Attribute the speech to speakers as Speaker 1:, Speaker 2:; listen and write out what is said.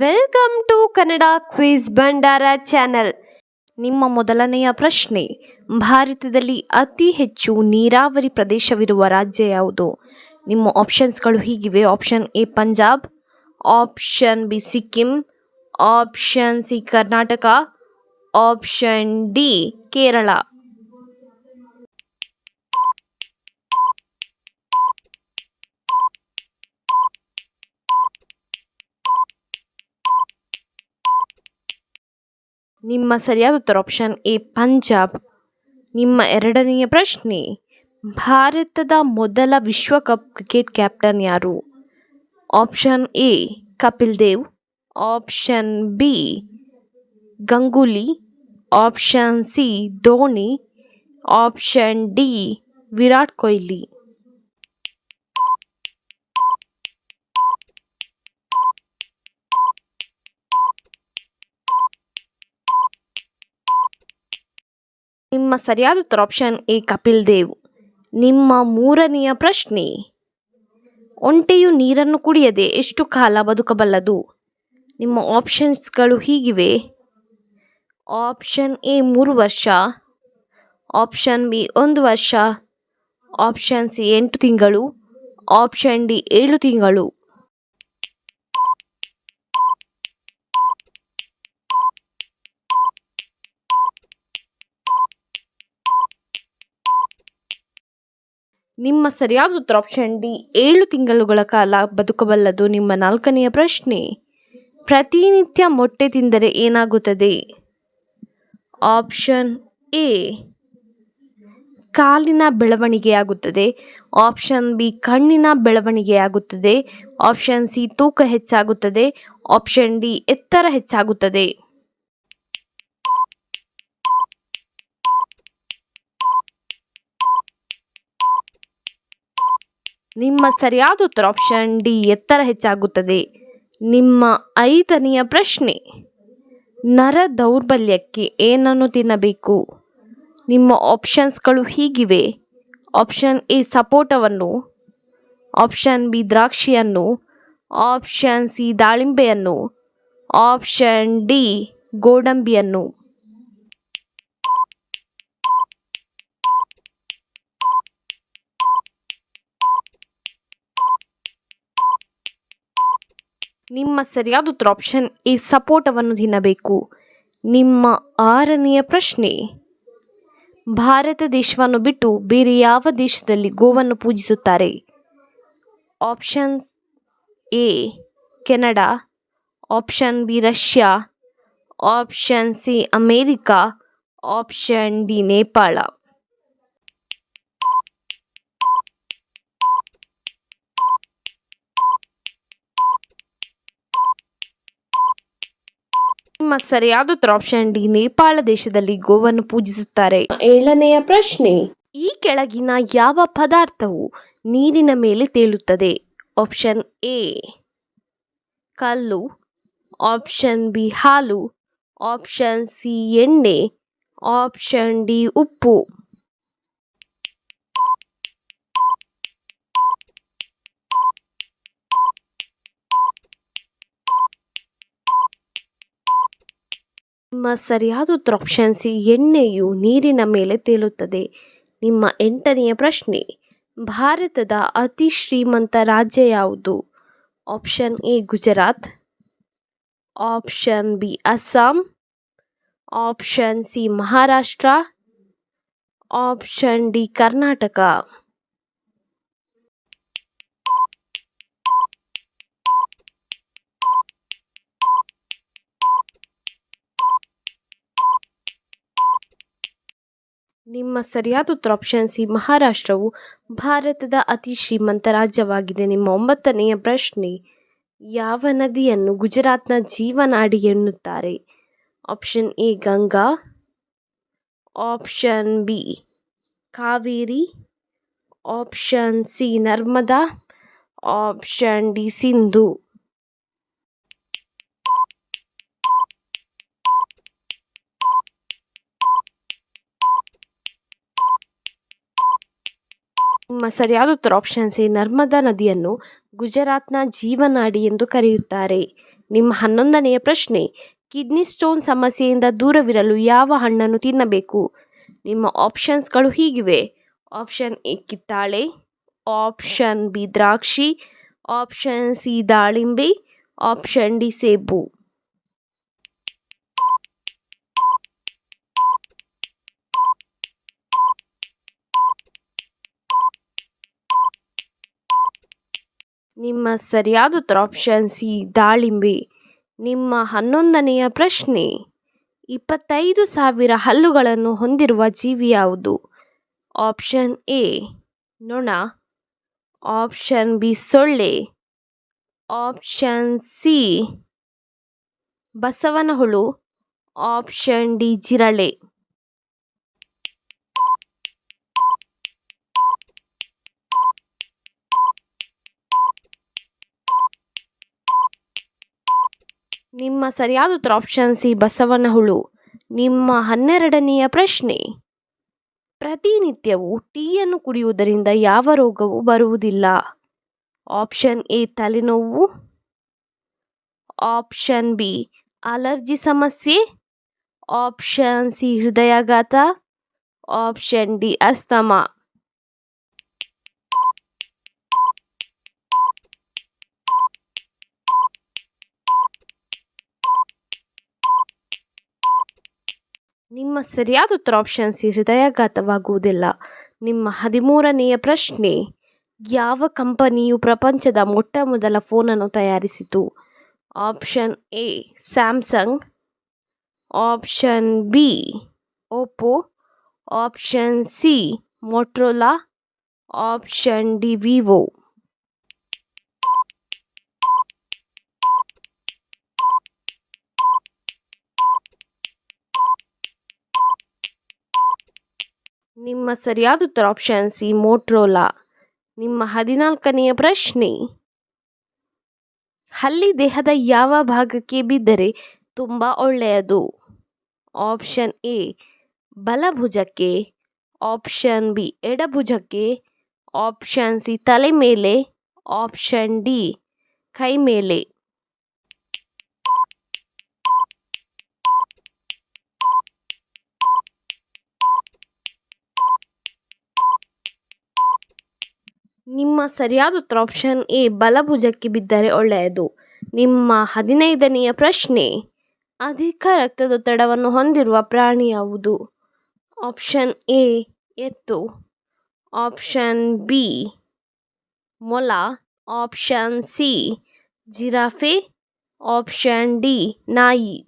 Speaker 1: Welcome to Kannada quiz Bhandara channel ನಿಮ್ಮ ಮೊದಲನೆಯ ಪ್ರಶ್ನೆ, ಭಾರತದಲ್ಲಿ ಅತಿ ಹೆಚ್ಚು ನೀರಾವರಿ ಪ್ರದೇಶವಿರುವ ರಾಜ್ಯ ಯಾವುದು? ನಿಮ್ಮ ಆಪ್ಷನ್ಸ್ಗಳು ಹೀಗಿವೆ. Option A Punjab option B Sikkim option C Karnataka option D Kerala ನಿಮ್ಮ ಸರಿಯಾದ ಉತ್ತರ ಆಪ್ಷನ್ ಎ ಪಂಜಾಬ್. ನಿಮ್ಮ ಎರಡನೆಯ ಪ್ರಶ್ನೆ, ಭಾರತದ ಮೊದಲ ವಿಶ್ವಕಪ್ ಕ್ರಿಕೆಟ್ ಕ್ಯಾಪ್ಟನ್ ಯಾರು? Option A Kapil Dev. Option B Ganguly. Option C Dhoni. Option D Virat Kohli. ನಿಮ್ಮ ಸರಿಯಾದ ಉತ್ತರ ಆಪ್ಷನ್ ಎ ಕಪಿಲ್ ದೇವ್. ನಿಮ್ಮ ಮೂರನೆಯ ಪ್ರಶ್ನೆ. ಒಂಟೆಯು ನೀರನ್ನು ಕುಡಿಯದೆ ಎಷ್ಟು ಕಾಲ ಬದುಕಬಲ್ಲದು? ನಿಮ್ಮ ಆಪ್ಷನ್ಸ್ಗಳು ಹೀಗಿವೆ. ಆಪ್ಷನ್ ಎ ಮೂರು ವರ್ಷ. ಆಪ್ಷನ್ ಬಿ ಒಂದು ವರ್ಷ. ಆಪ್ಷನ್ ಸಿ ಎಂಟು ತಿಂಗಳು. ಆಪ್ಷನ್ ಡಿ ಏಳು ತಿಂಗಳು. ನಿಮ್ಮ ಸರಿಯಾದ ಉತ್ತರ ಆಪ್ಷನ್ ಡಿ ಏಳು ತಿಂಗಳುಗಳ ಕಾಲ ಬದುಕಬಲ್ಲದು ನಿಮ್ಮ ನಾಲ್ಕನೆಯ ಪ್ರಶ್ನೆ. ಪ್ರತಿನಿತ್ಯ ಮೊಟ್ಟೆ ತಿಂದರೆ ಏನಾಗುತ್ತದೆ? ಆಪ್ಷನ್ ಎ ಕಾಲಿನ ಬೆಳವಣಿಗೆಯಾಗುತ್ತದೆ. ಆಪ್ಷನ್ ಬಿ ಕಣ್ಣಿನ ಬೆಳವಣಿಗೆಯಾಗುತ್ತದೆ. ಆಪ್ಷನ್ ಸಿ ತೂಕ ಹೆಚ್ಚಾಗುತ್ತದೆ. ಆಪ್ಷನ್ ಡಿ ಎತ್ತರ ಹೆಚ್ಚಾಗುತ್ತದೆ. ನಿಮ್ಮ ಸರಿಯಾದ ಉತ್ತರ ಆಪ್ಷನ್ ಡಿ ಎತ್ತರ ಹೆಚ್ಚಾಗುತ್ತದೆ. ನಿಮ್ಮ ಐದನೆಯ ಪ್ರಶ್ನೆ, ನರ ದೌರ್ಬಲ್ಯಕ್ಕೆ ಏನನ್ನು ತಿನ್ನಬೇಕು? ನಿಮ್ಮ ಆಪ್ಷನ್ಸ್ಗಳು ಹೀಗಿವೆ. ಆಪ್ಷನ್ ಎ ಸಪೋಟವನ್ನು ಆಪ್ಷನ್ ಬಿ ದ್ರಾಕ್ಷಿಯನ್ನು ಆಪ್ಷನ್ ಸಿ ದಾಳಿಂಬೆಯನ್ನು ಆಪ್ಷನ್ ಡಿ ಗೋಡಂಬಿಯನ್ನು. ನಿಮ್ಮ ಸರಿಯಾದ ಉತ್ತರ ಆಪ್ಷನ್ ಎ ಸಪೋರ್ಟವನ್ನು ತಿನ್ನಬೇಕು. ನಿಮ್ಮ ಆರನೆಯ ಪ್ರಶ್ನೆ, ಭಾರತ ದೇಶವನ್ನು ಬಿಟ್ಟು ಬೇರೆ ಯಾವ ದೇಶದಲ್ಲಿ ಗೋವನ್ನು ಪೂಜಿಸುತ್ತಾರೆ? Option A Canada. Option B Russia. Option C America. Option D Nepal. ನಿಮ್ಮ ಸರಿಯಾದ ಉತ್ತರ ಆಪ್ಷನ್ ಡಿ ನೇಪಾಳ ದೇಶದಲ್ಲಿ ಗೋವನ್ನು ಪೂಜಿಸುತ್ತಾರೆ. ಏಳನೆಯ ಪ್ರಶ್ನೆ. ಈ ಕೆಳಗಿನ ಯಾವ ಪದಾರ್ಥವು ನೀರಿನ ಮೇಲೆ ತೇಲುತ್ತದೆ? ಆಪ್ಷನ್ ಎ ಕಲ್ಲು. ಆಪ್ಷನ್ ಬಿ ಹಾಲು. ಆಪ್ಷನ್ ಸಿ ಎಣ್ಣೆ. ಆಪ್ಷನ್ ಡಿ ಉಪ್ಪು. ನಿಮ್ಮ ಸರಿಯಾದ ಉತ್ತರ ಆಪ್ಷನ್ ಸಿ ಎಣ್ಣೆಯು ನೀರಿನ ಮೇಲೆ ತೇಲುತ್ತದೆ. ನಿಮ್ಮ ಎಂಟನೆಯ ಪ್ರಶ್ನೆ, ಭಾರತದ ಅತಿ ಶ್ರೀಮಂತ ರಾಜ್ಯ ಯಾವುದು? Option A, Gujarat. Option B, Assam. Option C, Maharashtra. Option D, Karnataka. ನಿಮ್ಮ ಸರಿಯಾದ ಉತ್ತರ ಆಪ್ಷನ್ ಸಿ ಮಹಾರಾಷ್ಟ್ರವು ಭಾರತದ ಅತಿ ಶ್ರೀಮಂತ ರಾಜ್ಯವಾಗಿದೆ. ನಿಮ್ಮ ಒಂಬತ್ತನೆಯ ಪ್ರಶ್ನೆ, ಯಾವ ನದಿಯನ್ನು ಗುಜರಾತ್ನ ಜೀವನಾಡಿ ಎನ್ನುತ್ತಾರೆ? Option A Ganga. Option B Kaveri. Option C Narmada. Option D Sindhu. ಸರಿಯಾದ ಉತ್ತರ ಆಪ್ಷನ್ ಸಿ, ನರ್ಮದಾ ನದಿಯನ್ನು ಗುಜರಾತ್ನ ಜೀವನಾಡಿ ಎಂದು ಕರೆಯುತ್ತಾರೆ. ನಿಮ್ಮ ಹನ್ನೊಂದನೆಯ ಪ್ರಶ್ನೆ, ಕಿಡ್ನಿ ಸ್ಟೋನ್ ಸಮಸ್ಯೆಯಿಂದ ದೂರವಿರಲು ಯಾವ ಹಣ್ಣನ್ನು ತಿನ್ನಬೇಕು? ನಿಮ್ಮ ಆಪ್ಷನ್ಸ್ಗಳು ಹೀಗಿವೆ. ಆಪ್ಷನ್ ಎ, ಕಿತ್ತಾಳೆ ಆಪ್ಷನ್ ಬಿ, ದ್ರಾಕ್ಷಿ ಆಪ್ಷನ್ ಸಿ, ದಾಳಿಂಬೆ ಆಪ್ಷನ್ ಡಿ, ಸೇಬು. ನಿಮ್ಮ ಸರಿಯಾದ ಉತ್ತರ ಆಪ್ಷನ್ ಸಿ ದಾಳಿಂಬೆ, ನಿಮ್ಮ ಹನ್ನೊಂದನೆಯ ಪ್ರಶ್ನೆ, ಇಪ್ಪತ್ತೈದು ಸಾವಿರ ಹಲ್ಲುಗಳನ್ನು ಹೊಂದಿರುವ ಜೀವಿ ಯಾವುದು? ಆಪ್ಷನ್ ಎ, ನೊಣ. ಆಪ್ಷನ್ ಬಿ, ಸೊಳ್ಳೆ. ಆಪ್ಷನ್ ಸಿ ಬಸವನ ಹುಳು ಆಪ್ಷನ್ ಡಿ, ಜಿರಳೆ. ನಿಮ್ಮ ಸರಿಯಾದ ಉತ್ತರ ಆಪ್ಷನ್ ಸಿ ಬಸವನ ಹುಳು ನಿಮ್ಮ ಹನ್ನೆರಡನೆಯ ಪ್ರಶ್ನೆ. ಪ್ರತಿನಿತ್ಯವೂ ಟೀಯನ್ನು ಕುಡಿಯುವುದರಿಂದ ಯಾವ ರೋಗವು ಬರುವುದಿಲ್ಲ. ಆಪ್ಷನ್ ಎ ತಲೆನೋವು. ಆಪ್ಷನ್ ಬಿ ಅಲರ್ಜಿ ಸಮಸ್ಯೆ. ಆಪ್ಷನ್ ಸಿ ಹೃದಯಾಘಾತ. Option D asthma. ನಿಮ್ಮ ಸರಿಯಾದ ಉತ್ತರ ಆಪ್ಷನ್ ಸಿ ಹೃದಯಾಘಾತವಾಗುವುದಿಲ್ಲ. ನಿಮ್ಮ ಹದಿಮೂರನೆಯ ಪ್ರಶ್ನೆ, ಯಾವ ಕಂಪನಿಯು ಪ್ರಪಂಚದ ಮೊಟ್ಟ ಮೊದಲ ಫೋನನ್ನು ತಯಾರಿಸಿತು? Option A, Samsung. Option B Oppo option C, Motorola. Option D, Vivo. ನಿಮ್ಮ ಸರಿಯಾದ ಉತ್ತರ ಆಪ್ಷನ್ ಸಿ ಮೋಟ್ರೋಲಾ ನಿಮ್ಮ ಹದಿನಾಲ್ಕನೆಯ ಪ್ರಶ್ನೆ. ಹಲ್ಲಿ ದೇಹದ ಯಾವ ಭಾಗಕ್ಕೆ ಬಿದ್ದರೆ ತುಂಬ ಒಳ್ಳೆಯದು? ಆಪ್ಷನ್ ಎ ಬಲಭುಜಕ್ಕೆ. ಆಪ್ಷನ್ ಬಿ ಎಡಭುಜಕ್ಕೆ. ಆಪ್ಷನ್ ಸಿ ತಲೆ ಮೇಲೆ. ಆಪ್ಷನ್ ಡಿ ಕೈ ಮೇಲೆ. ನಿಮ್ಮ ಸರಿಯಾದ ಉತ್ತರ ಆಪ್ಷನ್ ಎ, ಬಲಭುಜಕ್ಕೆ ಬಿದ್ದರೆ ಒಳ್ಳೆಯದು. ನಿಮ್ಮ ಹದಿನೈದನೆಯ ಪ್ರಶ್ನೆ, ಅಧಿಕ ರಕ್ತದೊತ್ತಡವನ್ನು ಹೊಂದಿರುವ ಪ್ರಾಣಿ ಯಾವುದು? ಆಪ್ಷನ್ ಎ, ಎತ್ತು. ಆಪ್ಷನ್ ಬಿ, ಮೊಲ. Option C, giraffe. Option D, ನಾಯಿ.